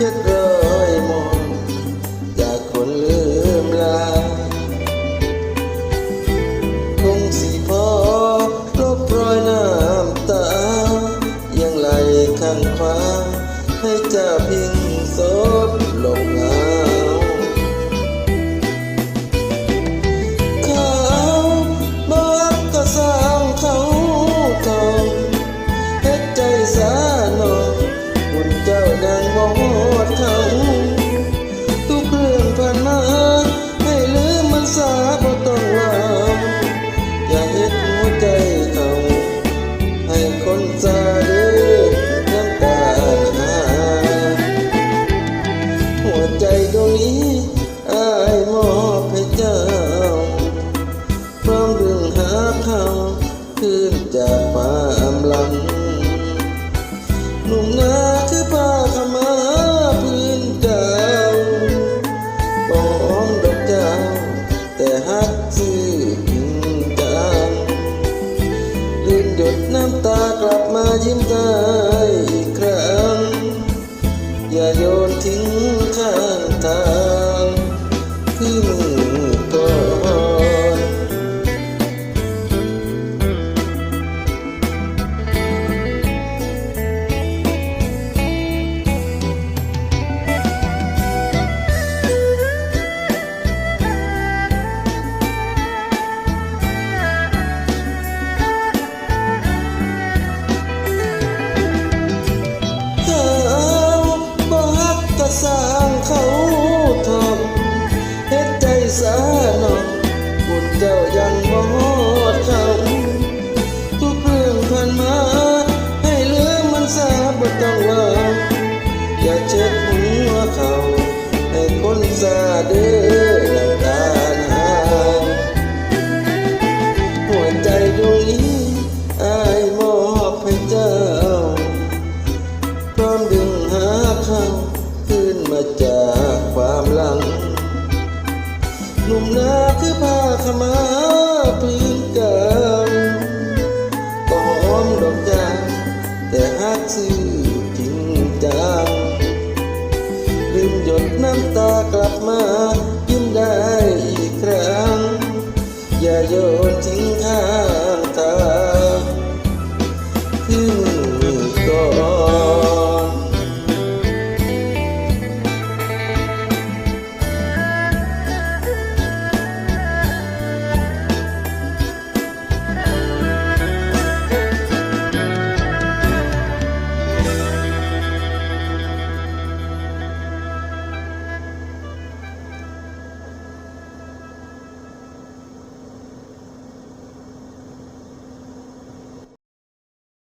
เนุ่มนาคือผ้าขามาพื้นเก่าบอมดอกเจ้าแต่ฮักซื่อจริงจังลืมหยดน้ำตากลับมายิ้มได้อีกครั้ง อย่าโยนทิ้งข้างทาง สาหนอบุญเจ้ายังบ่ฮอดเขาทุกเรื่องผ่านมา ให้ลืมมันซาบ่ต้องว่าอย่าเช็ดหัวเขาให้คนซาเด้อน้ำตาหาหัวใจดวงนี้อายมอบให้เจ้า พร้อมดึงหาเขาขึ้นมาจา ขมาพื้นเก่าก็หอมดอกจานแต่ฮักซื่อ